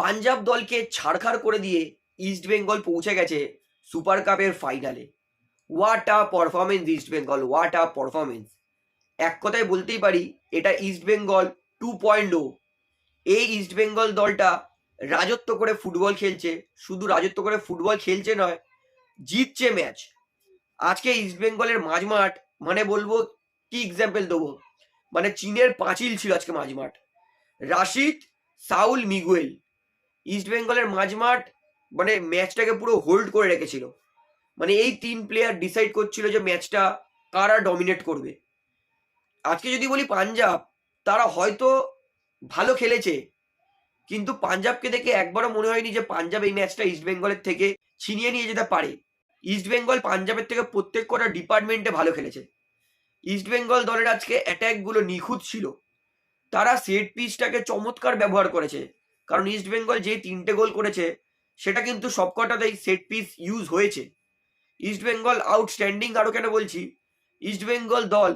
পাঞ্জাব দলকে ছাড়খাড় করে দিয়ে ইস্ট বেঙ্গল পৌঁছে গেছে সুপার কাপের ফাইনালে what a performance East Bengal what a performance এক কথায় বলতেই পারি, এটা ইস্ট বেঙ্গল টু পয়েন্ট ও এই ইস্ট বেঙ্গল দলটা রাজত্ব করে ফুটবল খেলছে, শুধু রাজত্ব করে ফুটবল খেলছে নয়, জিতছে ম্যাচ আজকে ইস্ট বেঙ্গলের মাঝমাঠ মানে বলব কি এক্সাম্পল দেবো? মানে চীনের পাঁচিল ছিল আজকে মাঝমাঠ। Rashid, Saul Miguel. ইস্ট বেঙ্গলের মাঝমাঠ মানে ম্যাচটাকে পুরো হোল্ড করে রেখেছিল। মানে এই তিন প্লেয়ার ডিসাইড করছিল যে ম্যাচটা কারা ডমিনেট করবে। আজকে যদি বলি পাঞ্জাব, তারা হয়তো ভালো খেলেছে, কিন্তু পাঞ্জাবকে দেখে একবারও মনে হয়নি যে পাঞ্জাব এই ম্যাচটা ইস্ট বেঙ্গলের থেকে ছিনিয়ে নিয়ে যেতে পারে। ইস্ট বেঙ্গল পাঞ্জাবের থেকে প্রত্যেক কটা ডিপার্টমেন্টে ভালো খেলেছে। ইস্ট বেঙ্গল দলের আজকে অ্যাট্যাকগুলো নিখুঁত ছিল। তারা সেট পিচটাকে চমৎকার ব্যবহার করেছে। কারণ ইস্ট বেঙ্গল যে তিনটে গোল করেছে, সেটা কিন্তু সবকটাতেই সেট পিস ইউজ হয়েছে। ইস্ট বেঙ্গল আউটস্ট্যান্ডিং আরও কেন বলছি? ইস্ট বেঙ্গল দল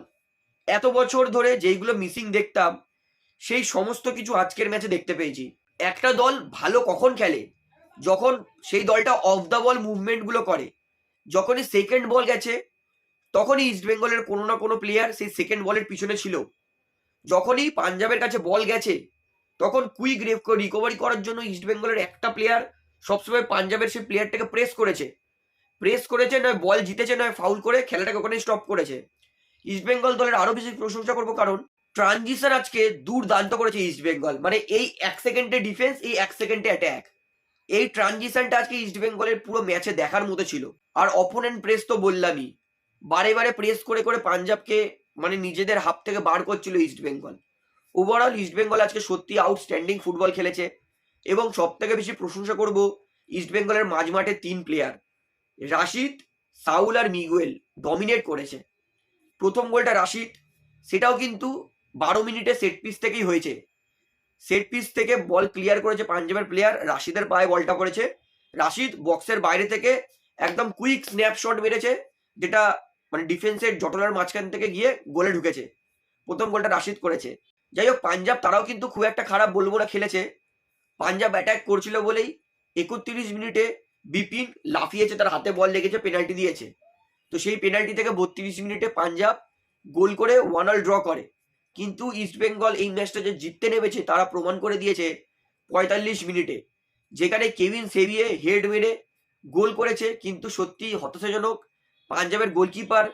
এত বছর ধরে যেইগুলো মিসিং দেখতাম, সেই সমস্ত কিছু আজকের ম্যাচে দেখতে পেয়েছি। একটা দল ভালো কখন খেলে? যখন সেই দলটা অফ দ্য বল মুভমেন্টগুলো করে। যখনই সেকেন্ড বল গেছে, তখনই ইস্ট বেঙ্গলের কোনো না কোনো প্লেয়ার সেই সেকেন্ড বলের পিছনে ছিল। যখনই পাঞ্জাবের কাছে বল গেছে তখন কুইক রিকভারি করার জন্য ইস্ট বেঙ্গলের একটা প্লেয়ার সবসময় পাঞ্জাবের সেই প্লেয়ারটাকে প্রেস করেছে। প্রেস করেছে, নয় বল জিতেছে, নয় ফাউল করে খেলাটাকে ওখানে স্টপ করেছে। ইস্ট বেঙ্গল দলের আরও বেশি প্রশংসা করব কারণ ট্রানজিশন আজকে দুর্দান্ত করেছে ইস্ট বেঙ্গল মানে এই এক সেকেন্ডে ডিফেন্স এই এক সেকেন্ডে অ্যাট্যাক এই ট্রানজিশনটা আজকে ইস্ট বেঙ্গলের পুরো ম্যাচে দেখার মতো ছিল। আর অপোনেন্ট প্রেস তো বললামই। বারে বারে প্রেস করে করে পাঞ্জাবকে মানে নিজেদের হাত থেকে বার করছিল ইস্ট বেঙ্গল ওভারঅল ইস্ট বেঙ্গল আজকে সত্যি আউটস্ট্যান্ডিং ফুটবল খেলেছে এবং সব থেকে বেশি প্রশংসা করব ইস্ট বেঙ্গলের মাঝমাঠে তিন প্লেয়ার রাশিদ, সাউল আর মিগুয়েল ডমিনেট করেছে। প্রথম গোলটা রাশিদ, সেটাও কিন্তু বারো মিনিটে সেট পিস থেকেই হয়েছে। সেট পিস থেকে বল ক্লিয়ার করেছে পাঞ্জাবের প্লেয়ার রাশিদের পায়ে বলটা করেছে রাশিদ বক্সের বাইরে থেকে একদম কুইক স্ন্যাপশট মেরেছে, যেটা মানে ডিফেন্সের জটলার মাঝখান থেকে গিয়ে গোলে ঢুকেছে। প্রথম গোলটা রাশিদ করেছে। যাই হোক, পাঞ্জাব তারাও কিন্তু খুব একটা খারাপ বলব না, খেলেছে। পাঞ্জাব অ্যাটাক করছিল বলেই একত্রিশ মিনিটে বিপিন লাফিয়েছে, তার হাতে বল লেগেছে পেনাল্টি দিয়েছে। তো সেই পেনাল্টি থেকে বত্রিশ মিনিটে পাঞ্জাব গোল করে ওয়ান অল ড্র করে। কিন্তু ইস্ট বেঙ্গল এই ম্যাচটা যে জিততে নেমেছে, তারা প্রমাণ করে দিয়েছে পঁয়তাল্লিশ মিনিটে। যেখানে কেভিন সেভিয়ে হেড মেরে গোল করেছে, কিন্তু সত্যি হতাশাজনক পাঞ্জাবের গোলকিপার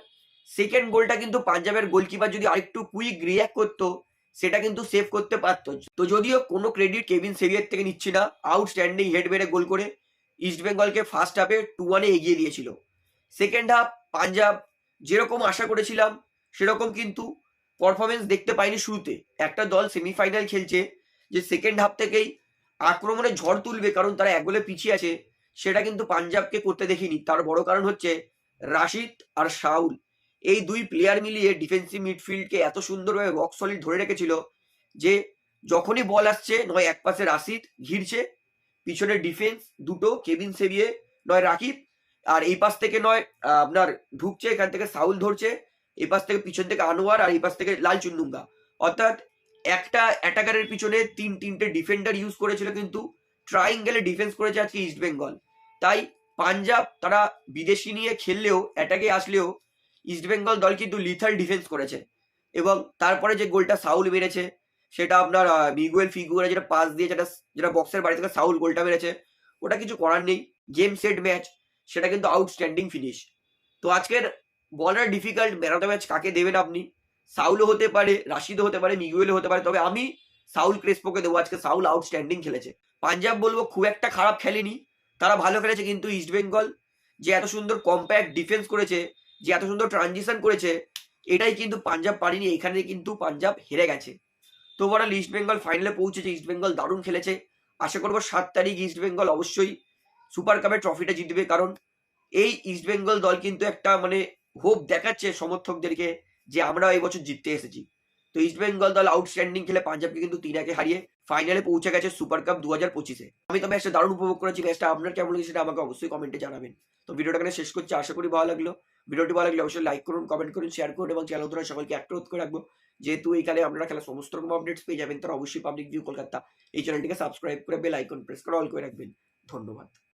সেকেন্ড গোলটা কিন্তু পাঞ্জাবের গোলকিপার যদি আরেকটু কুইক রিয়াক্ট করতো সেটা কিন্তু সেভ করতে পারতো। তো যদিও কোনো ক্রেডিট কেভিন সেভিয়ার থেকে নিচ্ছি না আউটস্ট্যান্ডিং হেড মেরে গোল করে ইস্ট বেঙ্গলকে ফার্স্ট হাফে টু ওয়ানে এগিয়ে দিয়েছিল। সেকেন্ড হাফ পাঞ্জাব যেরকম আশা করেছিলাম, সেরকম কিন্তু পারফরমেন্স দেখতে পাইনি শুরুতে। একটা দল সেমিফাইনাল খেলছে, যে সেকেন্ড হাফ থেকেই আক্রমণে ঝড় তুলবে, কারণ তারা এক গোলে পিছিয়ে আছে, সেটা কিন্তু পাঞ্জাবকে করতে দেখিনি। তার বড় কারণ হচ্ছে রাশিদ আর শাউল এই দুই প্লেয়ার মিলিয়ে ডিফেন্সিভ মিডফিল্ডকে এত সুন্দরভাবে রক সলিড ধরে রেখেছিল যে যখনই বল আসছে, নয় এক পাশে রাশিদ ঘিরছে, পিছনে ডিফেন্স দুটো, কেবিন সেভিয়ে নয় রাকিব, আর এই পাশ থেকে নয় আপনার ঢুকছে, এখান থেকে সাউল ধরছে, এই পাশ থেকে পিছন থেকে আনোয়ার, আর এই পাশ থেকে লাল চুন্নুঙ্গা অর্থাৎ একটা অ্যাটাকারের পিছনে তিন তিনটে ডিফেন্ডার ইউজ করেছিল কিন্তু ট্রাইঙ্গেলে ডিফেন্স করেছে আজকে ইস্ট বেঙ্গল তাই পাঞ্জাব তারা বিদেশি নিয়ে খেললেও অ্যাটাকে আসলেও ইস্ট বেঙ্গল দল কিন্তু লিথাল ডিফেন্স করেছে। এবং তারপরে যে গোলটা সাউল মেরেছে, সেটা আপনার মিগুয়েল ফিগুয়ারে যেটা পাস দিয়ে যেটা যেটা বক্সের বাড়ি থেকে সাউল গোলটা মেরেছে, ওটা কিছু করার নেই। গেম সেট ম্যাচ সেটা কিন্তু আউটস্ট্যান্ডিং ফিনিশ তো আজকের বলার difficult man of the match কাকে দেবেন আপনি? সাউলও হতে পারে, রাশিদও হতে পারে মিগুয়েলও হতে পারে, তবে আমি সাউল ক্রেসপোকে দেবো। আজকে সাউল আউটস্ট্যান্ডিং খেলেছে। পাঞ্জাব বলব, খুব একটা খারাপ খেলেনি। তারা ভালো খেলেছে কিন্তু ইস্ট বেঙ্গল যে এত সুন্দর কম্প্যাক্ট ডিফেন্স করেছে যে এত সুন্দর ট্রানজিশন করেছে, এটাই কিন্তু পাঞ্জাব পারেনি, এখানে কিন্তু পাঞ্জাব হেরে গেছে। তো ওভারঅল ইস্ট বেঙ্গল ফাইনালে পৌঁছেছে ইস্ট বেঙ্গল দারুণ খেলেছে। আশা করব সাত তারিখ ইস্ট বেঙ্গল অবশ্যই সুপার কাপের ট্রফিটা জিতবে, কারণ এই ইস্ট বেঙ্গল দল কিন্তু একটা মানে হোপ দেখাচ্ছে সমর্থকদেরকে যে আমরা এই বছর জিততে এসেছি। তো ইস্ট বেঙ্গল দল আউটস্ট্যান্ডিং খেলে পাঞ্জাবকে কিন্তু তিন একে হারিয়ে ফাইনালে পৌঁছে গেছে সুপার কাপ দু হাজার পঁচিশে। আমি তো ম্যাচটা দারুণ উপভোগ করেছি ম্যাচটা আপনার কেমন লেগেছে সেটা আমাকে অবশ্যই কমেন্টে জানাবেন। তো ভিডিওটা এখানে শেষ করছি, আশা করি ভালো লাগল। ভিডিওটি ভালো লাগলে অবশ্যই লাইক করুন কমেন্ট করুন শেয়ার করুন এবং চ্যানেল ধরে সকলকে অনুরোধ রোধ করে রাখব। যেহেতু এখানে আপনারা খেলা সমস্ত রকম আপডেটস পেয়ে যাবেন তারা অবশ্যই পাবলিক ভিউ কলকাতা এই চ্যানেলটিকে সাবস্ক্রাইব করে বেল আইকন প্রেস করে অল করে রাখবেন। ধন্যবাদ।